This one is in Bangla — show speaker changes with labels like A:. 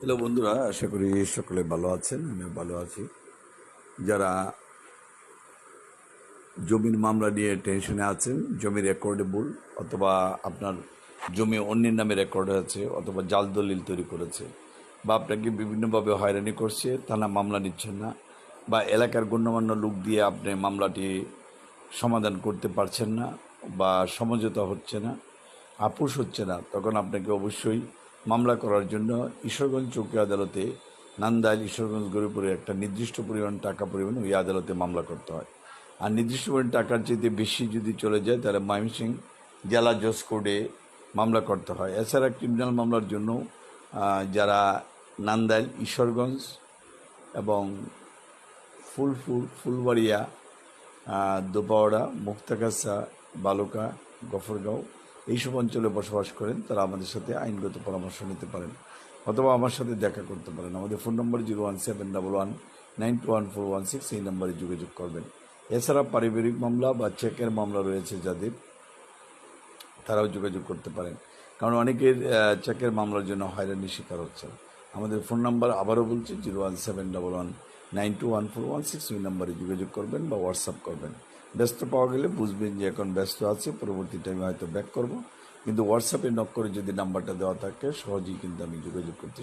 A: হ্যালো বন্ধুরা, আশা করি সকলে ভালো আছেন, আমিও ভালো আছি। যারা জমির মামলা নিয়ে টেনশনে আছেন, জমি রেকর্ডেবল অথবা আপনার জমি অন্যের নামে রেকর্ড আছে অথবা জাল দলিল তৈরি করেছে বা আপনাকে বিভিন্নভাবে হয়রানি করছে থানা মামলা নিচ্ছেন না বা এলাকার গণ্যমান্য লোক দিয়ে আপনি মামলাটি সমাধান করতে পারছেন না বা সমঝোতা হচ্ছে না, আপোষ হচ্ছে না, তখন আপনাকে অবশ্যই মামলা করার জন্য ঈশ্বরগঞ্জ চৌকি আদালতে, নান্দাইল ঈশ্বরগঞ্জ গরিপুরে একটা নির্দিষ্ট পরিমাণ টাকা পরিমাণ ওই আদালতে মামলা করতে হয়। আর নির্দিষ্ট পরিমাণ টাকার চেয়ে বেশি যদি চলে যায়, তাহলে ময়মনসিং জেলা জজ কোর্টে মামলা করতে হয়। এছাড়া ক্রিমিনাল মামলার জন্য যারা নান্দাইল, ঈশ্বরগঞ্জ এবং ফুলফুল ফুলবাড়িয়া দোপাওড়া মুক্তাগাছা, বালুকা, গফরগাঁও এইসব অঞ্চলে বসবাস করেন, তারা আমাদের সাথে আইনগত পরামর্শ নিতে পারেন অথবা আমার সাথে দেখা করতে পারেন। আমাদের phone number zero one seven double one nine two one four one six এই নম্বরে যোগাযোগ করবেন। এছাড়া পারিবারিক মামলা বা চেকের মামলা রয়েছে যাদের, তারাও যোগাযোগ করতে পারেন। কারণ অনেকের চেকের মামলার জন্য হয়রানির শিকার হচ্ছে আমাদের ফোন নাম্বার আবারও বলছি, zero one seven double one nine two one four one six ওই নাম্বারে যোগাযোগ করবেন বা হোয়াটসঅ্যাপ করবেন। ব্যস্ত পাওয়া গেলে বুঝবেন যে এখন ব্যস্ত আছে, পরবর্তী টাইমে হয়তো ব্যাক করব। কিন্তু হোয়াটসঅ্যাপে নক করে যদি নাম্বারটা দেওয়া থাকে, সহজেই কিন্তু আমি যোগাযোগ করতে